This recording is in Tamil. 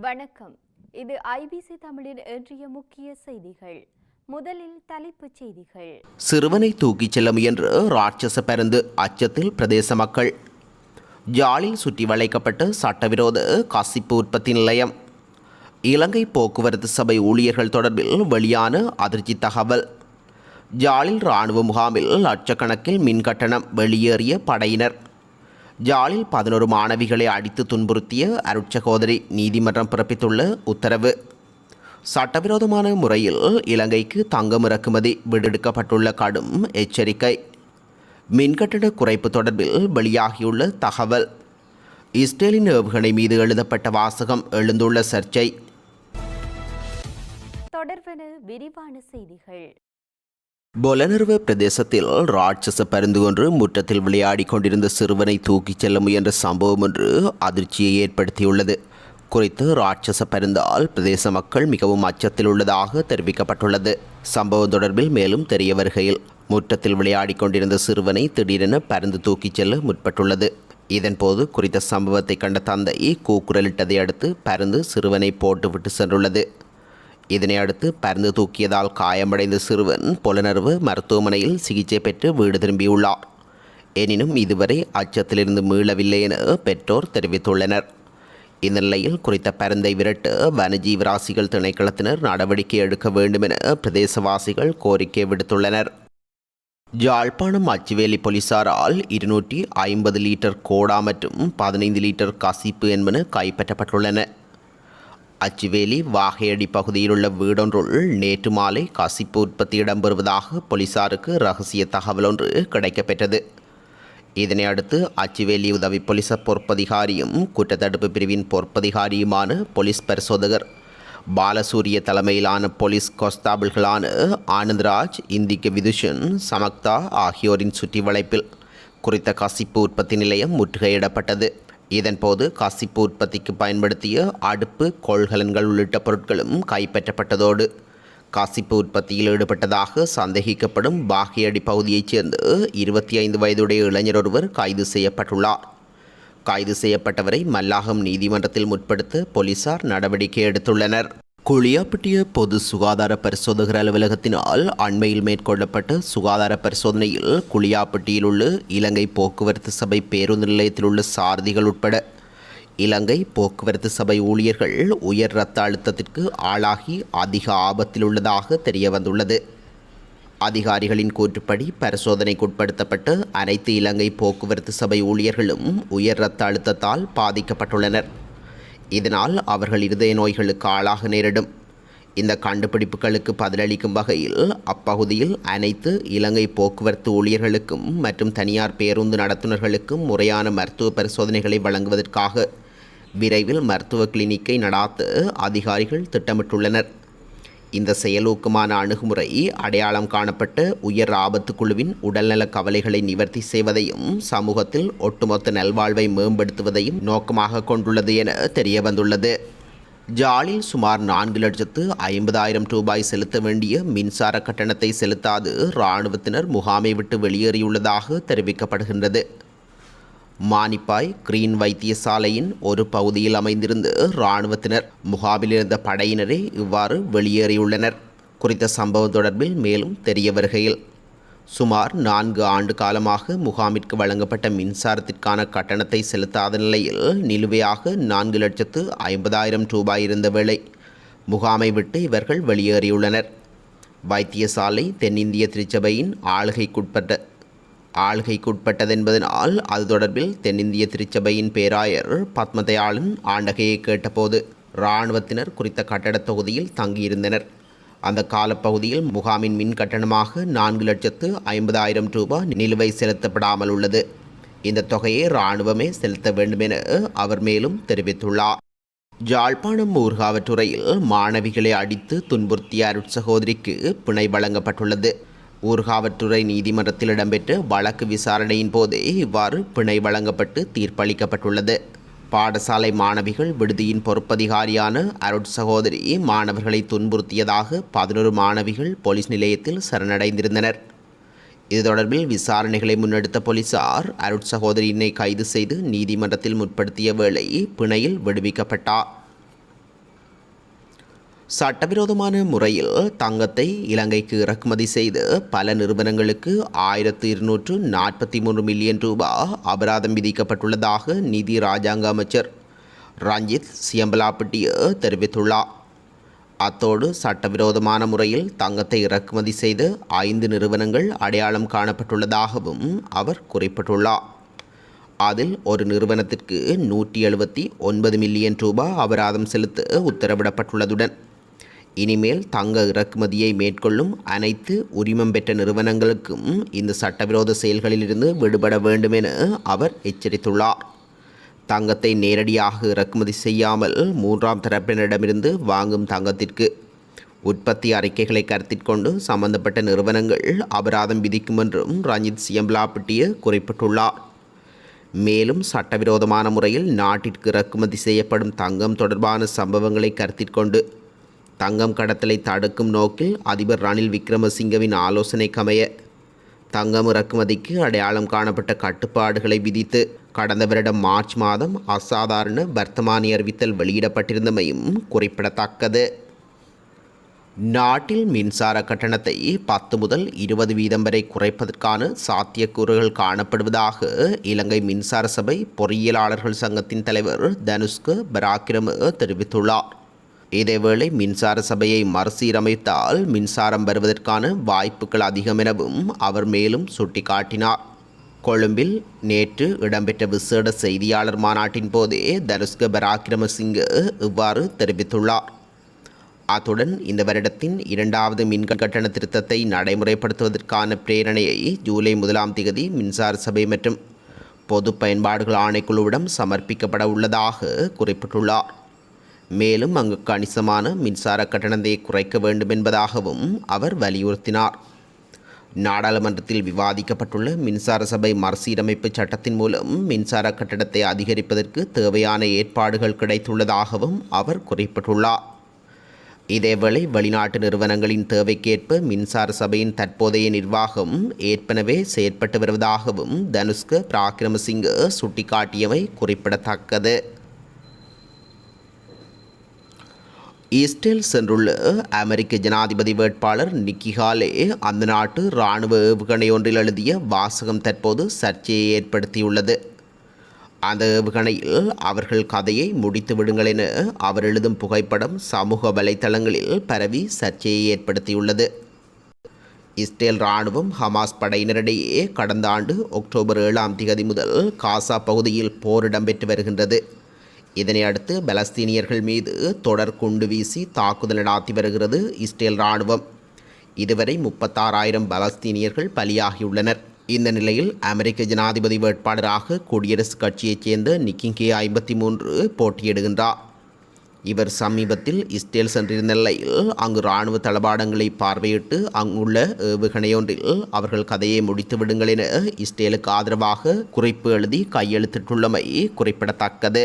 வணக்கம். இது ஐபிசி தமிழின் இன்றைய முக்கிய செய்திகள். முதலில் தலைப்புச் செய்திகள். சிறுவனை தூக்கிச் செல்ல முயன்ற ராட்சச பருந்து அச்சத்தில் பிரதேச மக்கள். ஜாலில் சுற்றி வளைக்கப்பட்ட சட்டவிரோத கசிப்பு உற்பத்தி நிலையம். இலங்கை போக்குவரத்து சபை ஊழியர்கள் தொடர்பில் வெளியான அதிர்ச்சி தகவல். ஜாலில் இராணுவ முகாமில் லட்சக்கணக்கில் மின் கட்டணம் வெளியேறிய படையினர். ஜாலில் பதினோரு மாணவிகளை அடித்து துன்புறுத்திய அருட்சகோதரி நீதிமன்றம் பிறப்பித்துள்ள உத்தரவு. சட்டவிரோதமான முறையில் இலங்கைக்கு தங்கம் இறக்குமதி விடுவிக்கப்பட்டுள்ள கடும் எச்சரிக்கை. மின்கட்டண குறைப்பு தொடர்பில் வெளியாகியுள்ள தகவல். இஸ்ரேலின் ஏவுகணை மீது எழுதப்பட்ட வாசகம் எழுந்துள்ள சர்ச்சை. தொடர்பான விரிவான செய்திகள். பொலனர்வ பிரதேசத்தில் ராட்சச பருந்து ஒன்று முற்றத்தில் விளையாடி கொண்டிருந்த சிறுவனை தூக்கிச் செல்ல முயன்ற சம்பவம் ஒன்று அதிர்ச்சியை ஏற்படுத்தியுள்ளது. குறித்து ராட்சச பருந்தால் பிரதேச மக்கள் மிகவும் அச்சத்தில் உள்ளதாக தெரிவிக்கப்பட்டுள்ளது. சம்பவம் தொடர்பில் மேலும் தெரிய வருகையில் முற்றத்தில் விளையாடிக் கொண்டிருந்த சிறுவனை திடீரென பருந்து தூக்கிச் செல்ல முற்பட்டுள்ளது. இதன்போது குறித்த சம்பவத்தை கண்ட தந்தை கூக்குரலிட்டதை அடுத்து பருந்து சிறுவனை போட்டுவிட்டு சென்றுள்ளது. இதனை அடுத்து பருந்து தூக்கியதால் காயமடைந்த சிறுவன் புலனர்வு மருத்துவமனையில் சிகிச்சை பெற்று வீடு திரும்பியுள்ளார். எனினும் இதுவரை அச்சத்திலிருந்து மீளவில்லை என பெற்றோர் தெரிவித்துள்ளனர். இந்த நிலையில் குறித்த பருந்தை விரட்டு வனஜீவராசிகள் திணைக்களத்தினர் நடவடிக்கை எடுக்க வேண்டும் என பிரதேசவாசிகள் கோரிக்கை விடுத்துள்ளனர். ஜாழ்ப்பாணம் அச்சுவேலி போலீசாரால் இருநூற்றி ஐம்பது லிட்டர் கோடா மற்றும் பதினைந்து லிட்டர் கசிப்பு என்பன கைப்பற்றப்பட்டுள்ளன. அச்சுவேலி வாகையடி பகுதியிலுள்ள வீடொன்றுள் நேற்று மாலை கசிப்பு உற்பத்தி இடம்பெறுவதாக போலீசாருக்கு ரகசிய தகவல் ஒன்று கிடைக்கப்பெற்றது. இதனை அடுத்து அச்சுவேலி உதவி போலீஸ் பொறுப்பதிகாரியும் குற்றத்தடுப்பு பிரிவின் பொறுப்பதிகாரியுமான போலீஸ் பரிசோதகர் பாலசூரிய தலைமையிலான போலீஸ் கான்ஸ்டாபிள்களான ஆனந்த்ராஜ் இந்திக்க விதுஷன் சமக்தா ஆகியோரின் சுற்றி வளைப்பில் குறித்த கசிப்பு உற்பத்தி நிலையம் முற்றுகையிடப்பட்டது. இதன்போது கசிப்பு உற்பத்திக்கு பயன்படுத்திய அடுப்பு கொள்கலன்கள் உள்ளிட்ட பொருட்களும் கைப்பற்றப்பட்டதோடு கசிப்பு உற்பத்தியில் ஈடுபட்டதாக சந்தேகிக்கப்படும் பாகியடி பகுதியைச் சேர்ந்த இருபத்தி ஐந்து வயதுடைய இளைஞர் ஒருவர் கைது செய்யப்பட்டுள்ளார். கைது செய்யப்பட்டவரை மல்லாகம் நீதிமன்றத்தில் முற்படுத்த போலீசார் நடவடிக்கை எடுத்துள்ளனர். குளியாப்பட்டிய பொது சுகாதார பரிசோதகர் அலுவலகத்தினால் அண்மையில் மேற்கொள்ளப்பட்ட சுகாதார பரிசோதனையில் குளியாப்பட்டியில் உள்ள இலங்கை போக்குவரத்து சபை பேருந்து நிலையத்தில் உள்ள சாரதிகள் உட்பட இலங்கை போக்குவரத்து சபை ஊழியர்கள் உயர் இரத்த அழுத்தத்திற்கு ஆளாகி அதிக ஆபத்தில் உள்ளதாக தெரிய வந்துள்ளது அதிகாரிகளின் கூற்றுப்படி பரிசோதனைக்குட்படுத்தப்பட்ட அனைத்து இலங்கை போக்குவரத்து சபை ஊழியர்களும் உயர் இரத்த அழுத்தத்தால் பாதிக்கப்பட்டுள்ளனர். இதனால் அவர்கள் இருதய நோய்களுக்கு ஆளாக நேரிடும். இந்த கண்டுபிடிப்புகளுக்கு பதிலளிக்கும் வகையில் அப்பகுதியில் அனைத்து இலங்கை போக்குவரத்து ஊழியர்களுக்கும் மற்றும் தனியார் பேருந்து நடத்துனர்களுக்கும் முறையான மருத்துவ பரிசோதனைகளை வழங்குவதற்காக விரைவில் மருத்துவ கிளினிக்கை நடாத்த அதிகாரிகள் திட்டமிட்டுள்ளனர். இந்த செயலூக்கமான அணுகுமுறை அடையாளம் காணப்பட்ட உயர் ஆபத்து குழுவின் உடல்நல கவலைகளை நிவர்த்தி செய்வதையும் சமூகத்தில் ஒட்டுமொத்த நல்வாழ்வை மேம்படுத்துவதையும் நோக்கமாக கொண்டுள்ளது என தெரிய வந்துள்ளது ஜாலில் சுமார் நான்கு லட்சத்து ஐம்பதாயிரம் ரூபாய் செலுத்த வேண்டிய மின்சார கட்டணத்தை செலுத்தாது இராணுவத்தினர் முகாமை விட்டு வெளியேறியுள்ளதாக தெரிவிக்கப்படுகின்றது. மானிப்பாய் கிரீன் வைத்தியசாலையின் ஒரு பகுதியில் அமைந்திருந்த இராணுவத்தினர் முகாமிலிருந்த படையினரே இவ்வாறு வெளியேறியுள்ளனர். குறித்த சம்பவம் தொடர்பில் மேலும் தெரிய வருகையில் சுமார் நான்கு ஆண்டு காலமாக முகாமிற்கு வழங்கப்பட்ட மின்சாரத்திற்கான கட்டணத்தை செலுத்தாத நிலையில் நிலுவையாக நான்கு லட்சத்து ஐம்பதாயிரம் ரூபாய் இருந்த வேளை முகாமை விட்டு இவர்கள் வெளியேறியுள்ளனர். வைத்தியசாலை தென்னிந்திய திருச்சபையின் ஆளுகைக்குட்பட்ட ஆள்கைக்குட்பட்டதென்பதனால் அது தொடர்பில் தென்னிந்திய திருச்சபையின் பேராயர் பத்மதயாளன் ஆண்டகையை கேட்டபோது இராணுவத்தினர் குறித்த கட்டடத் தொகுதியில் தங்கியிருந்தனர். அந்த காலப்பகுதியில் முகாமின் மின் கட்டணமாக நான்கு லட்சத்து ஐம்பதாயிரம் ரூபாய் நிலுவை செலுத்தப்படாமல் உள்ளது. இந்த தொகையை இராணுவமே செலுத்த வேண்டுமென அவர் மேலும் தெரிவித்துள்ளார். ஜாழ்ப்பாணம் ஊர்காவற்றுறையில் மாணவிகளை அடித்து துன்புறுத்திய அருட்சகோதரிக்கு பிணை வழங்கப்பட்டுள்ளது. ஊர்காவற்றுறை நீதிமன்றத்தில் இடம்பெற்ற வழக்கு விசாரணையின் போதே இவ்வாறு பிணை வழங்கப்பட்டு தீர்ப்பளிக்கப்பட்டுள்ளது. பாடசாலை மாணவிகள் விடுதியின் பொறுப்பதிகாரியான அருட் சகோதரி மாணவர்களை துன்புறுத்தியதாக பதினொரு மாணவிகள் போலீஸ் நிலையத்தில் சரணடைந்திருந்தனர். இது தொடர்பில் விசாரணைகளை முன்னெடுத்த போலீசார் அருட் சகோதரியினை கைது செய்து நீதிமன்றத்தில் முற்படுத்திய வேளை பிணையில் விடுவிக்கப்பட்டார். சட்டவிரோதமான முறையில் தங்கத்தை இலங்கைக்கு இறக்குமதி செய்து பல நிறுவனங்களுக்கு ஆயிரத்து இருநூற்று நாற்பத்தி மூன்று மில்லியன் ரூபாய் அபராதம் விதிக்கப்பட்டுள்ளதாக நிதி ராஜாங்க அமைச்சர் ரஞ்சித் சியம்பலாப்பட்டிய தெரிவித்துள்ளார். அத்தோடு சட்டவிரோதமான முறையில் தங்கத்தை இறக்குமதி செய்து ஐந்து நிறுவனங்கள் அடையாளம் காணப்பட்டுள்ளதாகவும் அவர் குறிப்பிட்டுள்ளார். அதில் ஒரு நிறுவனத்திற்கு நூற்றி எழுபத்தி ஒன்பது மில்லியன் ரூபாய் அபராதம் செலுத்த உத்தரவிடப்பட்டுள்ளதுடன் இனிமேல் தங்க இறக்குமதியை மேற்கொள்ளும் அனைத்து உரிமம் பெற்ற நிறுவனங்களுக்கும் இந்த சட்டவிரோத செயல்களிலிருந்து விடுபட வேண்டும் என அவர் எச்சரித்துள்ளார். தங்கத்தை நேரடியாக இறக்குமதி செய்யாமல் மூன்றாம் தரப்பினரிடமிருந்து வாங்கும் தங்கத்திற்கு உற்பத்தி அறிக்கைகளை கருத்தில் கொண்டு சம்பந்தப்பட்ட நிறுவனங்கள் அபராதம் விதிக்கும் என்றும் ரஞ்சித் சியம்பலாப்பட்டிய குறிப்பிட்டுள்ளார். மேலும் சட்டவிரோதமான முறையில் நாட்டிற்கு இறக்குமதி செய்யப்படும் தங்கம் தொடர்பான சம்பவங்களை கருத்தில் கொண்டு தங்கம் கடத்தலை தடுக்கும் நோக்கில் அதிபர் ரணில் விக்ரமசிங்கவின் ஆலோசனைக்கமைய தங்கம் இறக்குமதிக்கு அடையாளம் காணப்பட்ட கட்டுப்பாடுகளை விதித்து கடந்த வருடம் மார்ச் மாதம் அசாதாரண வர்த்தமானி அறிவித்தல் வெளியிடப்பட்டிருந்தமையும் குறிப்பிடத்தக்கது. நாட்டில் மின்சார கட்டணத்தை பத்து முதல் இருபது வீதம் வரை குறைப்பதற்கான சாத்தியக்கூறுகள் காணப்படுவதாக இலங்கை மின்சார சபை பொறியியலாளர்கள் சங்கத்தின் தலைவர் தனுஷ்கு பராக்கிரம தெரிவித்துள்ளார். இதேவேளை மின்சார சபையை மறுசீரமைத்தால் மின்சாரம் வருவதற்கான வாய்ப்புகள் அதிகம் எனவும் அவர் மேலும் சுட்டிக்காட்டினார். கொழும்பில் நேற்று இடம்பெற்ற விசேட செய்தியாளர் மாநாட்டின் போதே தனுஷ்க பராக்கிரமசிங்க இவ்வாறு தெரிவித்துள்ளார். அத்துடன் இந்த வருடத்தின் இரண்டாவது மின் கட்டண திருத்தத்தை நடைமுறைப்படுத்துவதற்கான பிரேரணையை ஜூலை முதலாம் திகதி மின்சார சபை மற்றும் பொது பயன்பாடுகள் ஆணைக்குழுவிடம் சமர்ப்பிக்கப்பட உள்ளதாக குறிப்பிட்டுள்ளார். மேலும் அங்கு கணிசமான மின்சார கட்டணத்தை குறைக்க வேண்டும் என்பதாகவும் அவர் வலியுறுத்தினார். நாடாளுமன்றத்தில் விவாதிக்கப்பட்டுள்ள மின்சார சபை மறுசீரமைப்பு சட்டத்தின் மூலம் மின்சார கட்டணத்தை அதிகரிப்பதற்கு தேவையான ஏற்பாடுகள் கிடைத்துள்ளதாகவும் அவர் குறிப்பிட்டுள்ளார். இதேவேளை வெளிநாட்டு நிறுவனங்களின் தேவைக்கேற்ப மின்சார சபையின் தற்போதைய நிர்வாகம் ஏற்பனவே செயற்பட்டு வருவதாகவும் தனுஷ்க பிராக்கிரமசிங்க சுட்டிக்காட்டியவை குறிப்பிடத்தக்கது. ஈஸ்டேல் சென்றுள்ள அமெரிக்க ஜனாதிபதி வேட்பாளர் நிக்கி ஹாலே அந்த நாட்டு இராணுவ ஏவுகணை ஒன்றில் எழுதிய வாசகம் தற்போது சர்ச்சையை ஏற்படுத்தியுள்ளது. அந்த ஏவுகணையில் அவர்கள் கதையை முடித்து விடுங்கள் என அவர் எழுதும் புகைப்படம் சமூக வலைத்தளங்களில் பரவி சர்ச்சையை ஏற்படுத்தியுள்ளது. இஸ்ரேல் இராணுவம் ஹமாஸ் படையினரிடையே கடந்த ஆண்டு அக்டோபர் ஏழாம் திகதி முதல் காசா பகுதியில் போர் இடம்பெற்று வருகின்றது. இதனை அடுத்து பலஸ்தீனியர்கள் மீது தொடர் குண்டு வீசி தாக்குதல் நடாத்தி வருகிறது இஸ்ரேல் இராணுவம். இதுவரை முப்பத்தாறாயிரம் பலஸ்தீனியர்கள் பலியாகியுள்ளனர். இந்த நிலையில் அமெரிக்க ஜனாதிபதி வேட்பாளராக குடியரசுக் கட்சியைச் சேர்ந்த நிக்கிங்கே ஐம்பத்தி மூன்று போட்டியிடுகின்றார். இவர் சமீபத்தில் இஸ்ரேல் சென்றிருந்த நிலையில் அங்கு இராணுவ தளபாடங்களை பார்வையிட்டு அங்குள்ள ஏவுகணையொன்றில் அவர்கள் கதையை முடித்து விடுங்கள் என இஸ்ரேலுக்கு ஆதரவாக குறிப்பு எழுதி கையெழுத்திட்டுள்ளமை குறிப்பிடத்தக்கது.